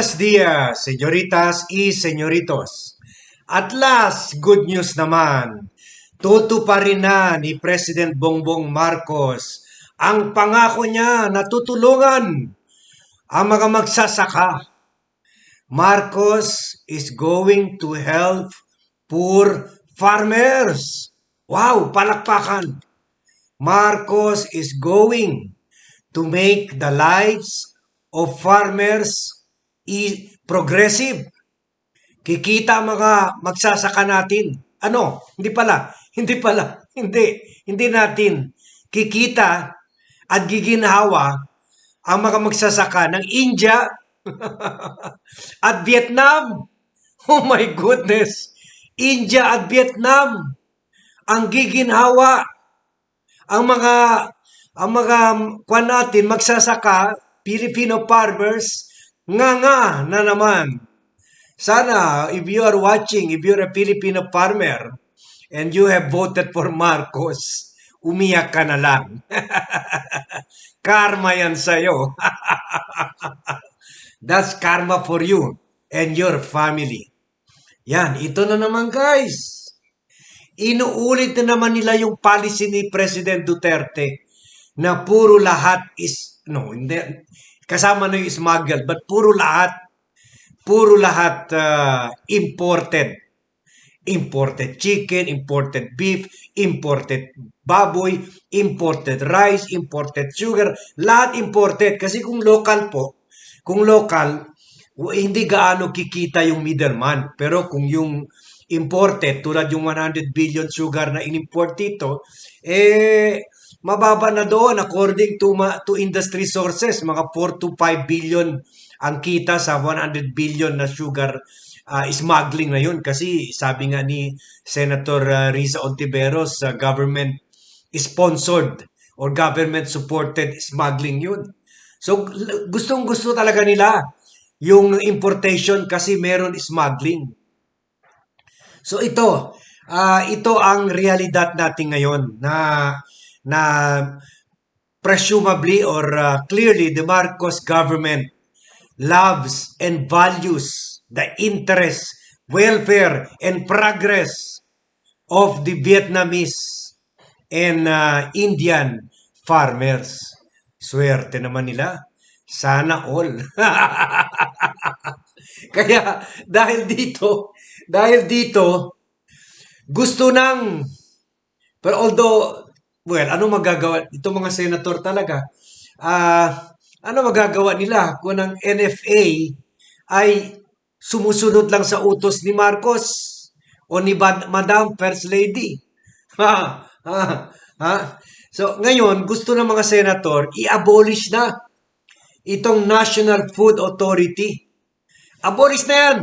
Buenos dias, señoritas y señoritos. At last, good news naman. Tutuparin na ni President Bongbong Marcos ang pangako niya na tutulungan ang mga magsasaka. Marcos is going to help poor farmers. Wow, palakpakan. Marcos is going to make the lives of farmers progressive. Kikita mga magsasaka natin. Ano? Hindi pala. Hindi pala. Hindi. Hindi natin. Kikita at giginhawa ang mga magsasaka ng India at Vietnam. Oh my goodness. India at Vietnam ang giginhawa ang mga ang mga kwan natin magsasaka Filipino farmers nga nga na naman. Sana if you are watching, if you're a Filipino farmer and you have voted for Marcos, umiyak ka na lang. karma yan sa'yo. That's karma for you and your family. Yan, ito na naman guys. Inuulit na naman nila yung policy ni President Duterte na puro lahat is, no, hindi, kasama na yung smuggled, but puro lahat, puro lahat uh, imported. Imported chicken, imported beef, imported baboy, imported rice, imported sugar, lahat imported. Kasi kung local po, kung local, hindi gaano kikita yung middleman. Pero kung yung imported, tulad yung 100 billion sugar na inimport dito, eh, mababa na doon according to, to industry sources, mga 4 to 5 billion ang kita sa 100 billion na sugar uh, smuggling na yun. Kasi sabi nga ni Senator uh, Riza Ontiveros, uh, government sponsored or government supported smuggling yun. So gustong gusto talaga nila yung importation kasi meron smuggling. So ito, uh, ito ang realidad natin ngayon na na presumably or uh, clearly the Marcos government loves and values the interest, welfare, and progress of the Vietnamese and uh, Indian farmers. Swerte naman nila. Sana all. Kaya dahil dito, dahil dito, gusto nang, pero although, well, ano magagawa, itong mga senator talaga, ah, uh, ano magagawa nila kung ang NFA ay sumusunod lang sa utos ni Marcos o ni Madam First Lady? Ha? Ha? Ha? So, ngayon, gusto ng mga senator, i-abolish na itong National Food Authority. Abolish na yan.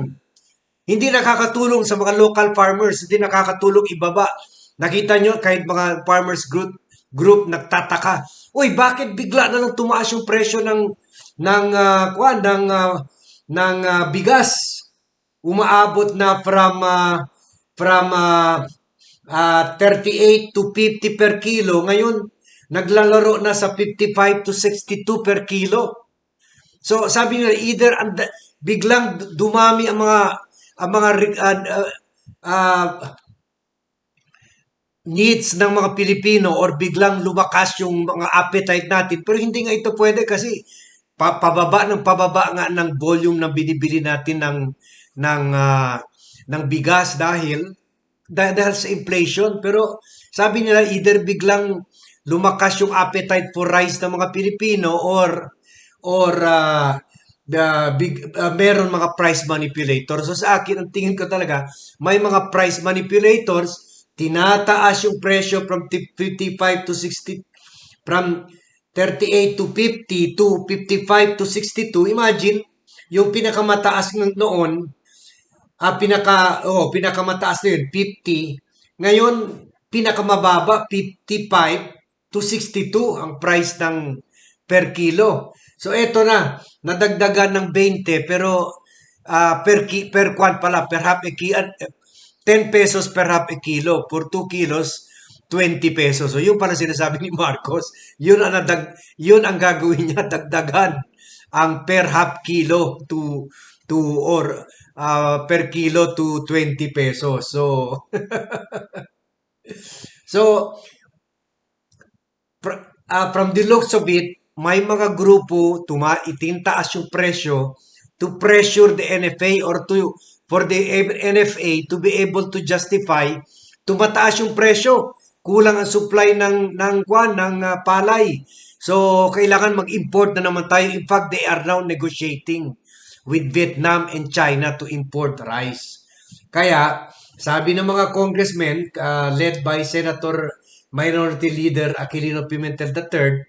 Hindi nakakatulong sa mga local farmers, hindi nakakatulong ibaba. Nakita nyo, kahit mga farmers group, group nagtataka, Uy, bakit bigla na lang tumaas yung presyo ng ng uh, kuan ng uh, ng uh, bigas? Umaabot na from uh, from uh, uh, 38 to 50 per kilo. Ngayon, naglalaro na sa 55 to 62 per kilo. So, sabi nila, either and, biglang dumami ang mga ang mga uh, uh, uh, needs ng mga Pilipino or biglang lumakas yung mga appetite natin. Pero hindi nga ito pwede kasi pa, pababa ng pababa nga ng volume na binibili natin ng ng uh, ng bigas dahil dahil sa inflation. Pero sabi nila either biglang lumakas yung appetite for rice ng mga Pilipino or or uh, the big uh, meron mga price manipulators. So sa akin ang tingin ko talaga may mga price manipulators tinataas yung presyo from 55 to 60 from 38 to 50 to 55 to 62. Imagine yung pinakamataas ng noon ah, pinaka oh, pinakamataas na yun 50. Ngayon pinakamababa 55 to 62 ang price ng per kilo. So eto na, nadagdagan ng 20 pero uh, per ki, per kwan pala per half a 10 pesos per half a kilo for 2 kilos 20 pesos. So yun pala sinasabi ni Marcos, yun ang nadag, yun ang gagawin niya dagdagan ang per half kilo to to or uh, per kilo to 20 pesos. So So fr- ah, from the looks of it, may mga grupo tuma itintaas yung presyo to pressure the NFA or to for the NFA to be able to justify tumataas yung presyo. Kulang ang supply ng ng kwan ng ah, palay. So kailangan mag-import na naman tayo. In fact, they are now negotiating with Vietnam and China to import rice. Kaya sabi ng mga congressmen ah, led by Senator Minority Leader Aquilino Pimentel III,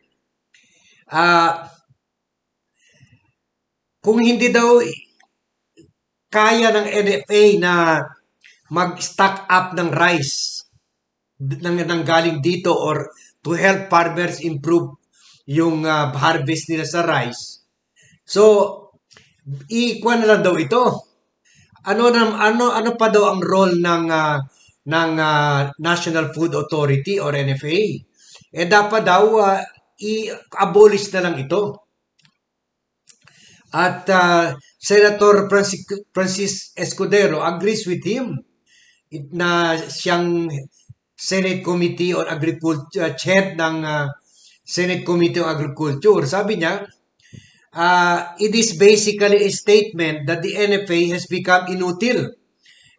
ah kung hindi daw kaya ng NFA na mag-stock up ng rice nang, nang galing dito or to help farmers improve yung ah, harvest nila sa rice. So, ikuha na lang daw ito. Ano nam ano ano pa daw ang role ng ah, ng ah, National Food Authority or NFA? Eh dapat daw ah, i-abolish na lang ito. At ah, Senator Francis, Francis Escudero agrees with him na siyang Senate Committee on Agriculture, chair ng ah, Senate Committee on Agriculture. Sabi niya, ah, it is basically a statement that the NFA has become inutil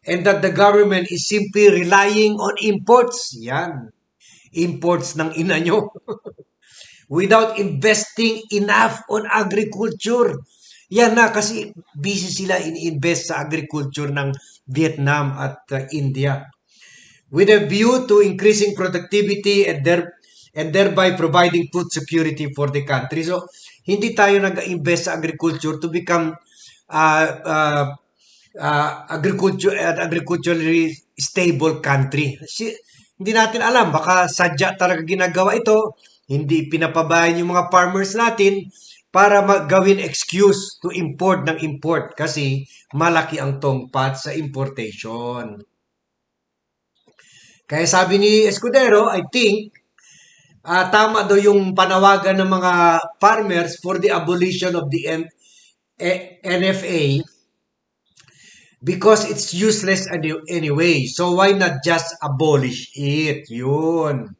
and that the government is simply relying on imports. Yan. Imports ng ina nyo. Without investing enough on agriculture. Yan na kasi busy sila in-invest sa agriculture ng Vietnam at uh, India. With a view to increasing productivity and there and thereby providing food security for the country. So, hindi tayo nag-invest sa agriculture to become uh, uh, uh, agriculture at agriculturally stable country. Si, hindi natin alam, baka sadya talaga ginagawa ito, hindi pinapabayan yung mga farmers natin para magawin excuse to import ng import kasi malaki ang tongpat sa importation. Kaya sabi ni Escudero, I think, ah, tama daw yung panawagan ng mga farmers for the abolition of the N- eh, NFA because it's useless any- anyway. So why not just abolish it? Yun.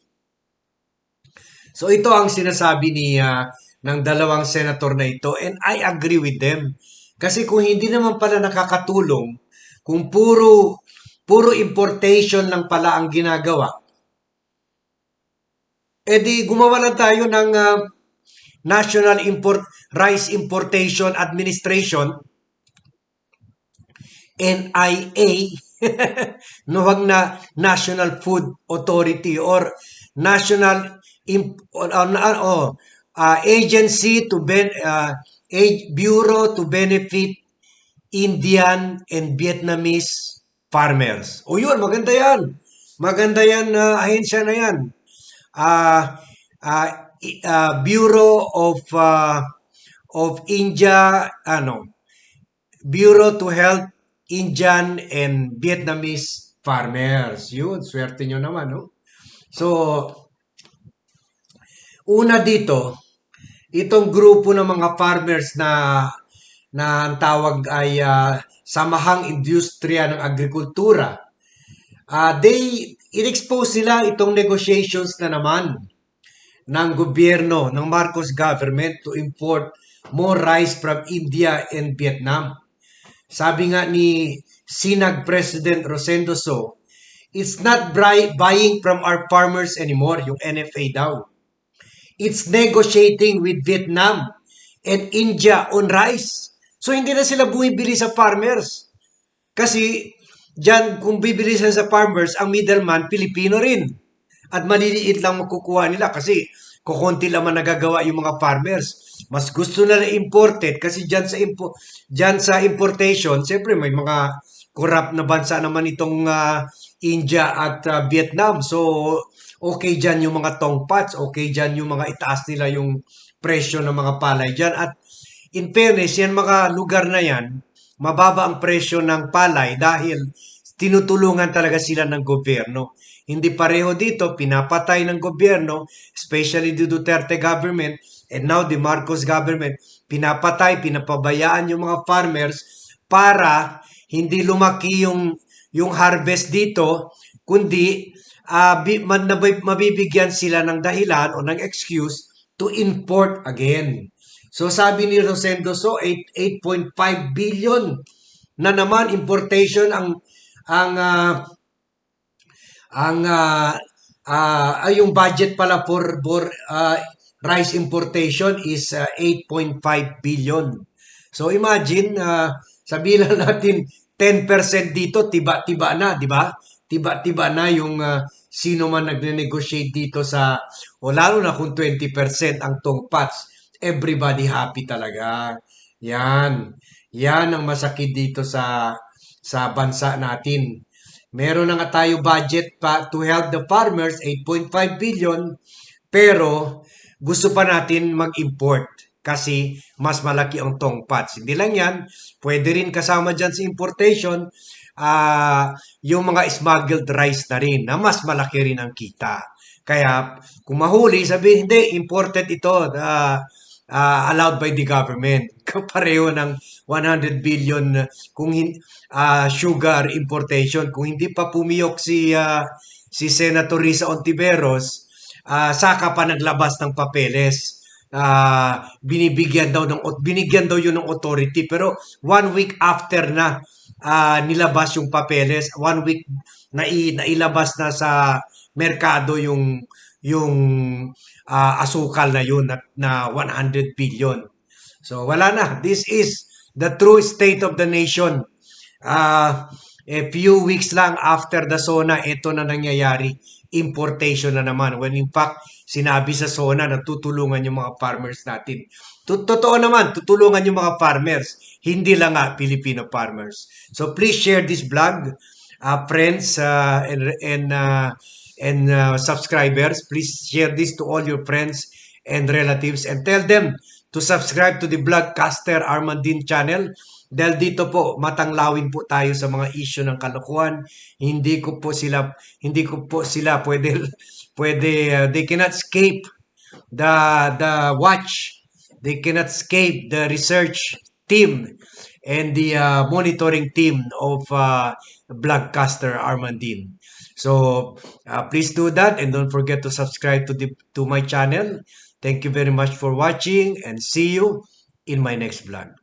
So ito ang sinasabi ni ah, ng dalawang senator na ito and I agree with them. Kasi kung hindi naman pala nakakatulong, kung puro puro importation lang pala ang ginagawa, edi gumawa lang tayo ng ah, National Import Rice Importation Administration NIA no wag na National Food Authority or National Imp- or, or, or, uh, Agency to ben uh, Bureau to Benefit Indian and Vietnamese farmers. O yun, maganda yan. Maganda yan na ahensya na yan. Ah, i- ah, Bureau of ah, of India ano Bureau to Help Indian and Vietnamese farmers. Yun, swerte nyo naman, no? So, una dito, itong grupo ng mga farmers na na ang tawag ay ah, Samahang Industriya ng Agrikultura. Ah, they inexpose sila itong negotiations na naman ng gobyerno ng Marcos government to import more rice from India and Vietnam. Sabi nga ni Sinag President Rosendo So, it's not buying from our farmers anymore, yung NFA daw. It's negotiating with Vietnam and India on rice. So hindi na sila bumibili sa farmers. Kasi dyan, kung bibili sila sa farmers, ang middleman, Pilipino rin. At maliliit lang makukuha nila kasi kukunti lang man nagagawa yung mga farmers. Mas gusto na imported kasi dyan sa, impo, dyan sa importation, siyempre may mga corrupt na bansa naman itong ah, India at ah, Vietnam. So, okay dyan yung mga tongpats, okay dyan yung mga itaas nila yung presyo ng mga palay dyan. At in fairness, yan mga lugar na yan, mababa ang presyo ng palay dahil tinutulungan talaga sila ng gobyerno. Hindi pareho dito, pinapatay ng gobyerno, especially the Duterte government, and now the Marcos government, pinapatay, pinapabayaan yung mga farmers para hindi lumaki yung yung harvest dito, kundi ah, bi- man- mabibigyan sila ng dahilan o ng excuse to import again. So sabi ni Rosendo, so 8, 8.5 billion na naman importation ang ang ah, ang ah, ay yung budget pala for, for ah, rice importation is ah, 8.5 billion. So imagine, uh, sabihin natin 10% dito, tiba-tiba na, di ba? Tiba-tiba na yung ah, sino man nagne-negotiate dito sa, o lalo na kung 20% ang tongpats, everybody happy talaga. Yan. Yan ang masakit dito sa sa bansa natin. Meron na nga tayo budget pa to help the farmers, 8.5 billion, pero gusto pa natin mag-import kasi mas malaki ang tongpats. Hindi lang yan, pwede rin kasama dyan sa importation, ah yung mga smuggled rice na rin na mas malaki rin ang kita. Kaya kung mahuli, sabihin, hindi, imported ito, ah, ah, allowed by the government. Kapareho ng 100 billion kung ah, sugar importation. Kung hindi pa pumiyok si, ah, si Senator Risa Ontiveros, ah, saka pa naglabas ng papeles. Ah, binibigyan daw ng binigyan daw yun ng authority pero one week after na ah, nilabas yung papeles, one week na nailabas na sa merkado yung yung ah, asukal na yun na, na 100 billion. So wala na. This is the true state of the nation. Ah, a few weeks lang after the SONA, ito na nangyayari. Importation na naman. When in fact, sinabi sa SONA na tutulungan yung mga farmers natin. Totoo naman, tutulungan yung mga farmers. Hindi lang nga Filipino farmers. So please share this vlog, uh, friends uh, and, and, uh, and uh, subscribers. Please share this to all your friends and relatives and tell them to subscribe to the Vlogcaster Armandin channel dahil dito po matanglawin po tayo sa mga issue ng kalokohan. Hindi ko po sila hindi ko po sila pwede pwede uh, they cannot escape the the watch. They cannot escape the research team and the uh, monitoring team of uh, Vlogcaster Armandin. So uh, please do that and don't forget to subscribe to the to my channel. Thank you very much for watching and see you in my next vlog.